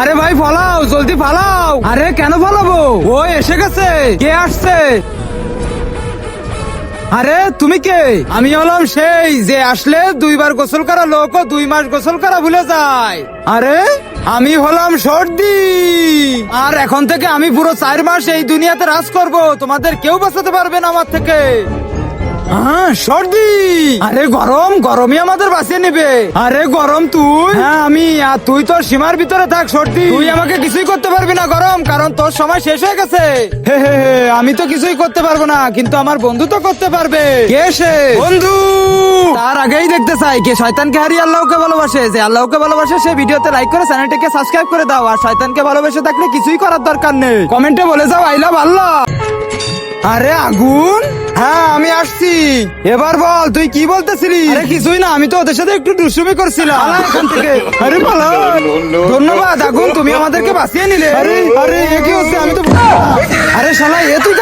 আরে ভাই ফালাও জলদি ফালাও আরে কেন ফালাবো ও এসে গেছে। কে আসছে? আরে, তুমি কে? আমি হলাম সেই যে আসলে দুইবার গোসল করা লোক দুই মাস গোসল করা ভুলে যায়। আরে, আমি হলাম সর্দি। আর এখন থেকে আমি পুরো চার মাস এই দুনিয়াতে রাজ করব। তোমাদের কেউ বাঁচাতে পারবে না আমার থেকে। হ্যাঁ সর্দি। আরে গরম গরমই আমাদের বাঁচিয়ে নেবে। আরে গরম তুই? হ্যাঁ আমি আর তুই তোর সীমার ভিতরে থাক সর্দি। তুই আমাকে কিছুই করতে পারবি না গরম কারণ তোর সময় শেষ হয়ে গেছে। হে হে হে আমি তো কিছুই করতে পারব না কিন্তু আমার বন্ধু তো করতে পারবে। কে সে? বন্ধু! তার আগেই দেখতে চাই কে শয়তানকে হারিয়ে আল্লাহকে ভালোবাসে। যে আল্লাহকে ভালোবাসে সে ভিডিওতে লাইক করে চ্যানেলটিকে সাবস্ক্রাইব করে দাও আর শয়তানকে ভালোবেসে থাকলে কিছুই করার দরকার নেই। কমেন্টে বলে যাও আই লাভ আল্লাহ আরে আগুন! হ্যাঁ আমি আসছি। এবার বল তুই কি বলতেছিলি? আরে কিছুই না আমি তো ওদের সাথে একটু দুষ্টুমি করছিলাম। এখান থেকে। আরে পালা। ধন্যবাদ আগুন তুমি আমাদেরকে বাঁচিয়ে নিলে। আরে আরে এ কি হচ্ছে? আমি তো আরে শালা এ তুই